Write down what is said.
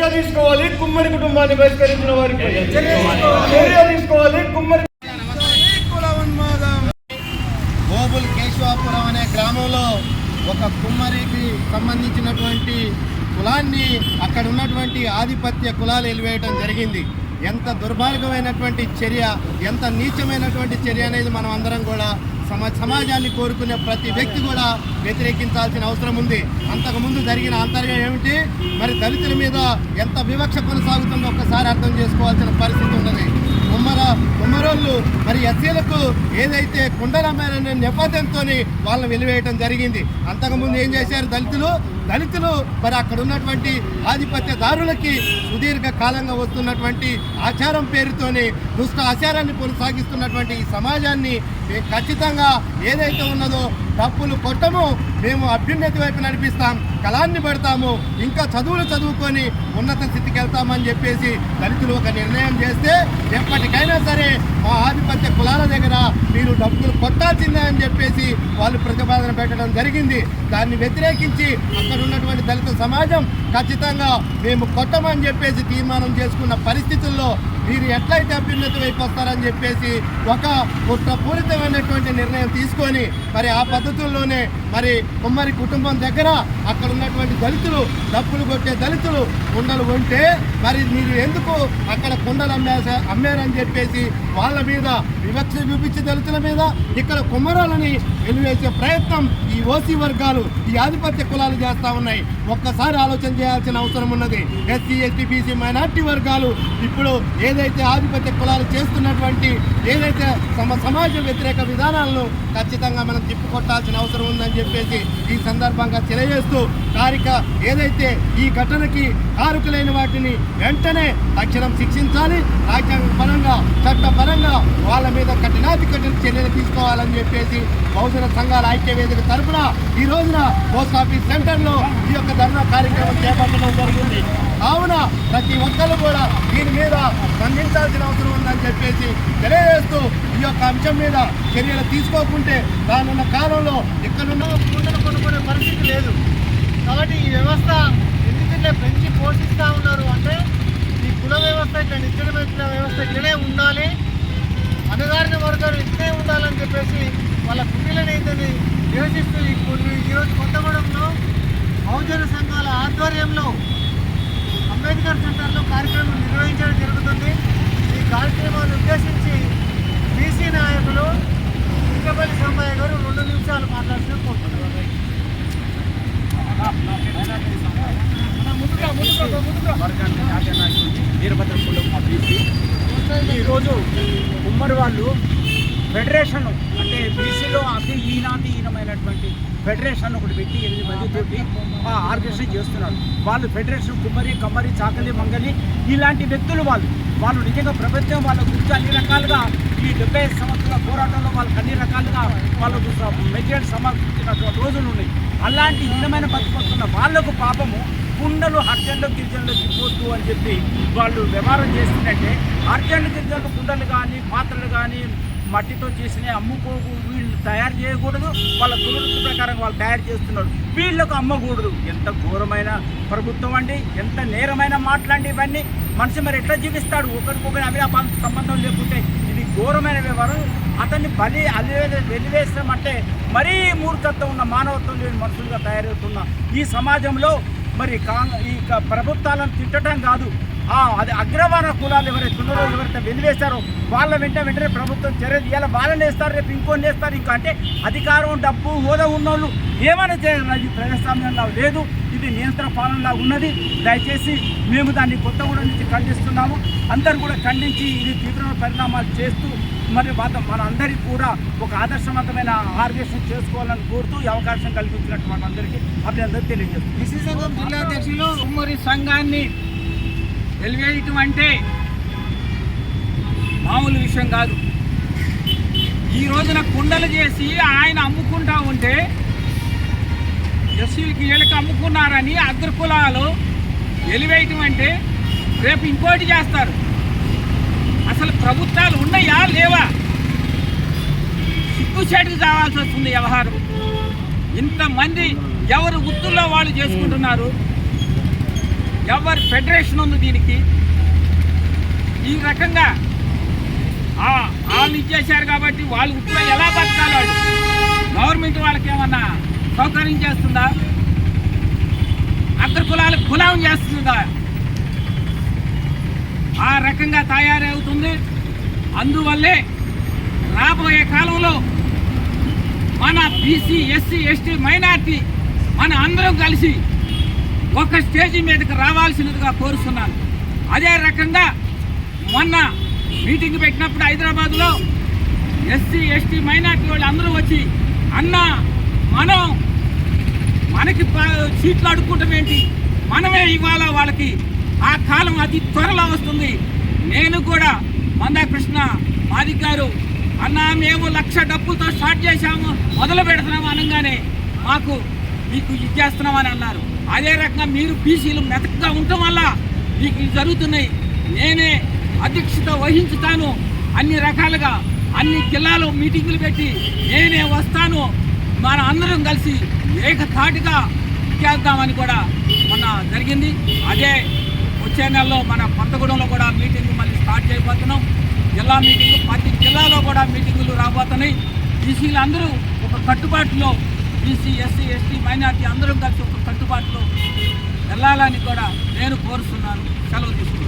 చర్య తీసుకోవాలి కుమ్మరి కుటుంబాన్ని బహిష్కరించిన వారికి. చర్య తీసుకోవాలి. కుమ్మరి గోబుల్ కేశవాపురం అనే గ్రామంలో ఒక కుమ్మరికి సంబంధించినటువంటి కులాన్ని అక్కడ ఉన్నటువంటి ఆధిపత్య కులాలు వెలివేయటం జరిగింది. ఎంత దుర్మార్గమైనటువంటి చర్య ఎంత నీచమైనటువంటి చర్య అనేది మనం అందరం కూడా సమాజాన్ని కోరుకునే ప్రతి వ్యక్తి కూడా వ్యతిరేకించాల్సిన అవసరం ఉంది. అంతకుముందు జరిగిన అంతర్యం ఏమిటి? మరి దళితుల మీద ఎంత వివక్ష కొనసాగుతుందో ఒక్కసారి అర్థం చేసుకోవాల్సిన పరిస్థితి ఉన్నది. ఉమ్మర ఉమ్మరోళ్ళు మరి ఎస్సీలకు ఏదైతే కుండలమ్మారనే నేపథ్యంతో వాళ్ళని వెలివేయటం జరిగింది. అంతకుముందు ఏం చేశారు దళితులు? దళితులు మరి అక్కడ ఉన్నటువంటి ఆధిపత్యదారులకి సుదీర్ఘ కాలంగా వస్తున్నటువంటి ఆచారం పేరుతోని దుష్ట ఆచారాన్ని కొనసాగిస్తున్నటువంటి ఈ సమాజాన్ని ఖచ్చితంగా ఏదైతే ఉన్నదో డబ్బులు కొట్టము మేము అభ్యున్నతి వైపు నడిపిస్తాం కళాన్ని పెడతాము ఇంకా చదువులు చదువుకొని ఉన్నత స్థితికి వెళ్తామని చెప్పేసి దళితులు ఒక నిర్ణయం చేస్తే ఎప్పటికైనా సరే మా ఆధిపత్య కులాల దగ్గర మీరు డబ్బులు కొట్టాల్సిందే అని చెప్పేసి వాళ్ళు ప్రతిపాదన పెట్టడం జరిగింది. దాన్ని వ్యతిరేకించి అక్కడ ఉన్నటువంటి దళిత సమాజం ఖచ్చితంగా మేము కొట్టమని చెప్పేసి తీర్మానం చేసుకున్న పరిస్థితుల్లో మీరు ఎట్లయితే అభ్యున్నతి వైపు వస్తారని చెప్పేసి ఒక కుట్రపూరితమైనటువంటి నిర్ణయం తీసుకొని మరి ఆ పద్ధతుల్లోనే మరి కుమ్మరి కుటుంబం దగ్గర అక్కడ ఉన్నటువంటి దళితులు డబ్బులు కొట్టే దళితులు కుండలు ఉంటే మరి మీరు ఎందుకు అక్కడ కుండలు అమ్మేసా అమ్మారని చెప్పేసి వాళ్ళ మీద వివక్ష చూపించే దళితుల మీద ఇక్కడ కుమ్మరాలని వెలివేసే ప్రయత్నం ఈ ఓసీ వర్గాలు ఈ ఆధిపత్య కులాలు చేస్తా ఉన్నాయి. ఒక్కసారి ఆలోచన చేయాల్సిన అవసరం ఉన్నది. ఎస్సీ ఎస్టీ బీసీ మైనార్టీ వర్గాలు ఇప్పుడు ఏదైతే ఏదైతే ఆధిపత్య కులాలు చేస్తున్నటువంటి ఏదైతే సమ సమాజ వ్యతిరేక విధానాలను ఖచ్చితంగా మనం తిప్పుకొట్టాల్సిన అవసరం ఉందని చెప్పేసి ఈ సందర్భంగా తెలియజేస్తూ కారిక ఏదైతే ఈ ఘటనకి కారుకులైన వాటిని వెంటనే తక్షణం శిక్షించాలి. రాజ్యాంగ పరంగా చట్టపరంగా వాళ్ళ మీద కఠినాతి కఠిన చర్యలు తీసుకోవాలని చెప్పేసి బహుజన సంఘాల ఐక్య వేదిక తరఫున ఈ రోజున పోస్ట్ ఆఫీస్ సెంటర్లో ఈ యొక్క ధర్నా కార్యక్రమం చేపట్టడం జరిగింది. ప్రతి ఒక్కరు కూడా దీని మీద స్పందించాల్సిన అవసరం ఉందని చెప్పేసి తెలియజేస్తూ ఈ యొక్క అంశం మీద చర్యలు తీసుకోకుంటే రానున్న కాలంలో ఇక్కడున్న కుండలు కొనుక్కునే పరిస్థితి లేదు. కాబట్టి ఈ వ్యవస్థ ఎందుకంటే పెంచి పోషిస్తూ ఉన్నారు అంటే ఈ కుల వ్యవస్థ నిత్యం పెట్టిన వ్యవస్థ ఇక్కడే ఉండాలి. అన్నదారిన వర్గాలు ఇక్కడే ఉండాలని చెప్పేసి వాళ్ళ కుటుంబీలను ఏంటని నివసిస్తూ ఈ కొన్ని ఈరోజు కొత్తగూడెంలో బహుజన సంఘాల ఆధ్వర్యంలో అంబేద్కర్ సెంటర్లో కార్యక్రమం నిర్వహించడం జరుగుతుంది. ఈ కార్యక్రమాన్ని ఉద్దేశించి బీసీ నాయకులు ఇంకపల్లి సాంబయ్య గారు రెండు నిమిషాలు మాట్లాడుతూ కోరుతున్నారు వీరభద్రపురం బీసీ. ఈరోజు ఉమ్మడి వాళ్ళు ఫెడరేషన్ అంటే బీసీలో అతి ఈనాతీనమైనటువంటి ఫెడరేషన్ ఒకటి పెట్టి ఎనిమిది మందితోటి ఆ ఆర్గనైజేషన్ చేస్తున్నారు. వాళ్ళు ఫెడరేషన్ కుమ్మరి కమ్మరి చాకలి మంగలి ఇలాంటి వ్యక్తులు వాళ్ళు. వాళ్ళు నిజంగా ప్రభుత్వం వాళ్ళ గురించి అన్ని రకాలుగా ఈ డెబ్బై ఐదు సంవత్సరాల పోరాటంలో వాళ్ళకి అన్ని రకాలుగా వాళ్ళకు మెటీరియల్ సమర్పించినటువంటి రోజులు ఉన్నాయి. అలాంటి హీనమైన బతుకొస్తున్న వాళ్ళకు పాపము కుండలు హర్జన్లు గిరిజనులు తిప్పొద్దు అని చెప్పి వాళ్ళు వ్యవహారం చేస్తుందంటే హర్జన్లు గిరిజనులు కుండలు కానీ పాత్రలు కానీ మట్టితో చేసిన అమ్ముకోకు వీళ్ళు తయారు చేయకూడదు. వాళ్ళ కులవృత్తి ప్రకారం వాళ్ళు తయారు చేస్తున్నారు. వీళ్ళకు అమ్మకూడదు. ఎంత ఘోరమైన ప్రభుత్వం అండి. ఎంత నేరమైన మాట్లాడి ఇవన్నీ. మనిషి మరి ఎట్లా జీవిస్తాడు? ఒకరికొకరి అవినాభ సంబంధం లేకుంటే ఇది ఘోరమైన వ్యవహారం. అతన్ని బలి అలివేద వెలివేస్తామంటే మరీ మూర్ఖత్వం ఉన్న మానవత్వం లేని మనుషులుగా తయారవుతున్న ఈ సమాజంలో మరి కాంగ్ ఈ ప్రభుత్వాలను తిట్టడం కాదు. అది అగ్రవాణ కులాలు ఎవరైతే ఉన్నారో ఎవరైతే వెలివేశారో వాళ్ళ వెంట వెంటనే ప్రభుత్వం చర్య తీయాలి. వాళ్ళని వేస్తారు రేపు ఇంకోని వేస్తారు. ఇంకా అంటే అధికారం డబ్బు హోదా ఉన్నోళ్ళు ఏమైనా చేయాలి ఇది ప్రజాస్వామ్యంగా లేదు. ఇది నియంత్రణ పాలనలా ఉన్నది. దయచేసి మేము దాన్ని కొత్తగూడెం నుంచి ఖండిస్తున్నాము. అందరు కూడా ఖండించి ఇది తీవ్రమైన పరిణామాలు చేస్తూ మరి మన మన అందరికీ కూడా ఒక ఆదర్శవంతమైన ఆర్గేషన్ చేసుకోవాలని కోరుతూ అవకాశం కల్పించినట్టు మనందరికీ అభినందన తెలియజేస్తాం బీసీ జిల్లా అధ్యక్షులు ఉమ్మడి సంఘాన్ని వెలివేయటం అంటే మామూలు విషయం కాదు. ఈ రోజున కుండలు చేసి ఆయన అమ్ముకుంటా ఉంటే ఎస్సీలకి వీళ్ళకి అమ్ముకున్నారని అగ్రకులాలు వెలివేయటం అంటే రేపు ఇంకోటి చేస్తారు. అసలు ప్రభుత్వాలు ఉన్నాయా లేవా? సిగ్గుచేటుకు కావాల్సి వస్తుంది వ్యవహారం. ఇంతమంది ఎవరు వృత్తుల్లో వాళ్ళు చేసుకుంటున్నారు? ఎవరి ఫెడరేషన్ ఉంది దీనికి? ఈ రకంగా ఆ- వాళ్ళు ఇచ్చేశారు కాబట్టి వాళ్ళు ఇప్పుడు ఎలా బతకాలి వాళ్ళు గవర్నమెంట్ వాళ్ళకి ఏమన్నా సౌకర్యం చేస్తుందా? అగ్ర కులాలకు కులం చేస్తుందా? ఆ రకంగా తయారవుతుంది. అందువల్లే రాబోయే కాలంలో మన బీసీ ఎస్సీ ఎస్టీ మైనార్టీ మన అందరం కలిసి ఒక స్టేజీ మీదకి రావాల్సినదిగా కోరుతున్నాను అదే రకంగా మొన్న మీటింగ్ పెట్టినప్పుడు హైదరాబాద్లో ఎస్సీ ఎస్టీ మైనార్టీ వాళ్ళు అందరూ వచ్చి అన్న మనం మనకి సీట్లు అడుక్కుంటాం ఏంటి? మనమే ఇవాళ వాళ్ళకి ఆ కాలం అతి త్వరలో వస్తుంది. నేను కూడా మందాకృష్ణ మాది గారు అన్న మేము లక్ష డబ్బులతో స్టార్ట్ చేశాము మొదలు పెడుతున్నాము అనగానే మాకు మీకు ఇది చేస్తున్నామని అన్నారు. అదే రకంగా మీరు బీసీలు మెతకగా ఉండటం వల్ల మీకు ఇవి జరుగుతున్నాయి. నేనే అధ్యక్షత వహించుతాను. అన్ని రకాలుగా అన్ని జిల్లాలో మీటింగులు పెట్టి నేనే వస్తాను. మన అందరం కలిసి ఏకతాటిగా చేద్దామని కూడా మొన్న జరిగింది. అదే వచ్చే నెలలో మన కొత్తగూడెంలో కూడా మీటింగ్ మళ్ళీ స్టార్ట్ చేయబోతున్నాం. జిల్లా మీటింగ్ ప్రతి జిల్లాలో కూడా మీటింగులు రాబోతున్నాయి. బీసీలు అందరూ ఒక కట్టుబాటులో బీసీ ఎస్సీ ఎస్టీ మైనార్టీ అందరం కలిసి ఒక కట్టుబాటులో వెళ్ళాలని కూడా నేను కోరుతున్నాను. సెలవు తీసుకుంటాను